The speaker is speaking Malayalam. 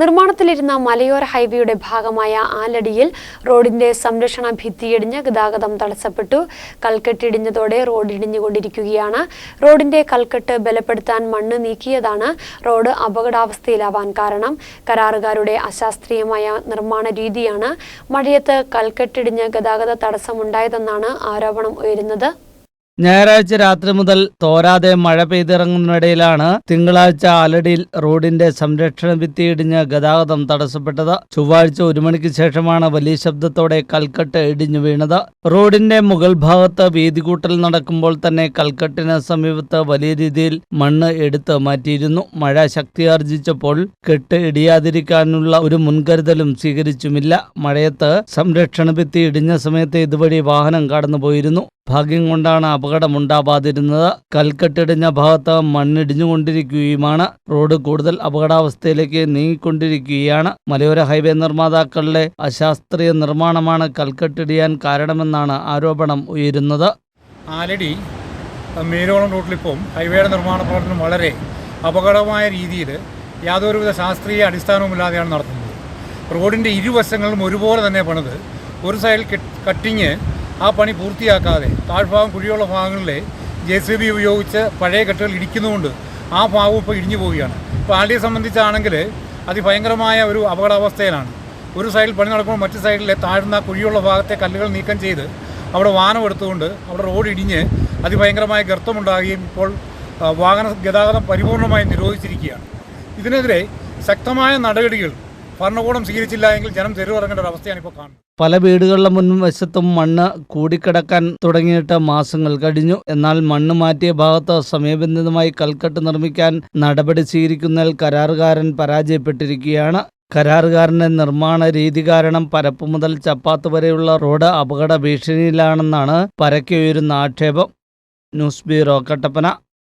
നിർമ്മാണത്തിലിരുന്ന മലയോര ഹൈവേയുടെ ഭാഗമായ ആലടിയിൽ റോഡിന്റെ സംരക്ഷണ ഭിത്തിയിടിഞ്ഞ് ഗതാഗതം തടസ്സപ്പെട്ടു. കൽക്കെട്ടിടിഞ്ഞതോടെ റോഡ് ഇടിഞ്ഞുകൊണ്ടിരിക്കുകയാണ്. റോഡിന്റെ കൽക്കെട്ട് ബലപ്പെടുത്താൻ മണ്ണ് നീക്കിയതാണ് റോഡ് അപകടാവസ്ഥയിലാവാൻ കാരണം. കരാറുകാരുടെ അശാസ്ത്രീയമായ നിർമ്മാണ രീതിയാണ് മഴയത്ത് കൽക്കെട്ടിടിഞ്ഞ് ഗതാഗത തടസ്സമുണ്ടായതെന്നാണ് ആരോപണം ഉയരുന്നത്. ഞായറാഴ്ച രാത്രി മുതൽ തോരാതെ മഴ പെയ്തിറങ്ങുന്നതിനിടയിലാണ് തിങ്കളാഴ്ച ആലടിയിൽ റോഡിന്റെ സംരക്ഷണ ഭിത്തി ഇടിഞ്ഞ് ഗതാഗതം തടസ്സപ്പെട്ടത്. ചൊവ്വാഴ്ച ഒരു മണിക്ക് ശേഷമാണ് വലിയ ശബ്ദത്തോടെ കൽക്കെട്ട് ഇടിഞ്ഞു വീണത്. റോഡിന്റെ മുകൾ ഭാഗത്ത് വീതികൂട്ടൽ നടക്കുമ്പോൾ തന്നെ കൽക്കെട്ടിന് സമീപത്ത് വലിയ രീതിയിൽ മണ്ണ് എടുത്ത് മാറ്റിയിരുന്നു. മഴ ശക്തിയാർജിച്ചപ്പോൾ കെട്ട് ഇടിയാതിരിക്കാനുള്ള ഒരു മുൻകരുതലും സ്വീകരിച്ചുമില്ല. മഴയത്ത് സംരക്ഷണ ഭിത്തി ഇടിഞ്ഞ സമയത്ത് ഇതുവഴി വാഹനം കടന്നുപോയിരുന്നു. ഭാഗ്യം കൊണ്ടാണ് അപകടമുണ്ടാവാതിരുന്നത് കൽക്കെട്ടിടിഞ്ഞ ഭാഗത്ത് മണ്ണിടിഞ്ഞുകൊണ്ടിരിക്കുകയുമാണ്. റോഡ് കൂടുതൽ അപകടാവസ്ഥയിലേക്ക് നീങ്ങിക്കൊണ്ടിരിക്കുകയാണ്. മലയോര ഹൈവേ നിർമ്മാതാക്കളുടെ അശാസ്ത്രീയ നിർമ്മാണമാണ് കൽക്കെട്ടിടിയാൻ കാരണമെന്നാണ് ആരോപണം ഉയരുന്നത്. ആലടി മേലോളം റൂട്ടിലിപ്പം ഹൈവേയുടെ നിർമ്മാണ പ്രവർത്തനം വളരെ അപകടമായ രീതിയിൽ യാതൊരുവിധ ശാസ്ത്രീയ അടിസ്ഥാനവുമില്ലാതെയാണ് നടത്തുന്നത്. റോഡിന്റെ ഇരുവശങ്ങളിലും ഒരുപോലെ തന്നെ പണിത് ഒരു സൈഡിൽ കട്ടിങ് ആ പണി പൂർത്തിയാക്കാതെ താഴ്ഭാഗം കുഴിയുള്ള ഭാഗങ്ങളിലെ ജെ സി ബി ഉപയോഗിച്ച് പഴയ കെട്ടുകൾ ഇടിക്കുന്നതുകൊണ്ട് ആ ഭാഗവും ഇപ്പോൾ ഇടിഞ്ഞു പോവുകയാണ്. ഇപ്പോൾ ആലടിയെ സംബന്ധിച്ചാണെങ്കിൽ അതിഭയങ്കരമായ ഒരു അപകടാവസ്ഥയിലാണ്. ഒരു സൈഡിൽ പണി നടക്കുമ്പോൾ മറ്റു സൈഡിലെ താഴ്ന്ന കുഴിയുള്ള ഭാഗത്തെ കല്ലുകൾ നീക്കം ചെയ്ത് അവിടെ വാഹനം എടുത്തുകൊണ്ട് അവിടെ റോഡ് ഇടിഞ്ഞ് അതിഭയങ്കരമായ ഗർത്തമുണ്ടാകുകയും ഇപ്പോൾ വാഹന ഗതാഗതം പരിപൂർണമായി നിരോധിച്ചിരിക്കുകയാണ്. ഇതിനെതിരെ ശക്തമായ നടപടികൾ ഭരണകൂടം സ്വീകരിച്ചില്ല എങ്കിൽ ജനം തെരുവിറങ്ങേണ്ട ഒരു അവസ്ഥയാണ് ഇപ്പോൾ കാണുന്നത്. പല വീടുകളുടെ മുൻവശത്തും മണ്ണ് കൂടിക്കിടക്കാൻ തുടങ്ങിയിട്ട് മാസങ്ങൾ കഴിഞ്ഞു. എന്നാൽ മണ്ണ് മാറ്റിയ ഭാഗത്ത് സമയബന്ധിതമായി കൽക്കെട്ട് നിർമ്മിക്കാൻ നടപടി സ്വീകരിക്കുന്നതിൽ കരാറുകാരൻ പരാജയപ്പെട്ടിരിക്കുകയാണ്. കരാറുകാരന്റെ നിർമ്മാണ രീതി കാരണം പരപ്പ് മുതൽ ചപ്പാത്ത് വരെയുള്ള റോഡ് അപകട ഭീഷണിയിലാണെന്നാണ് പരക്കെ ഉയരുന്ന ആക്ഷേപം. News bureau Kattappana.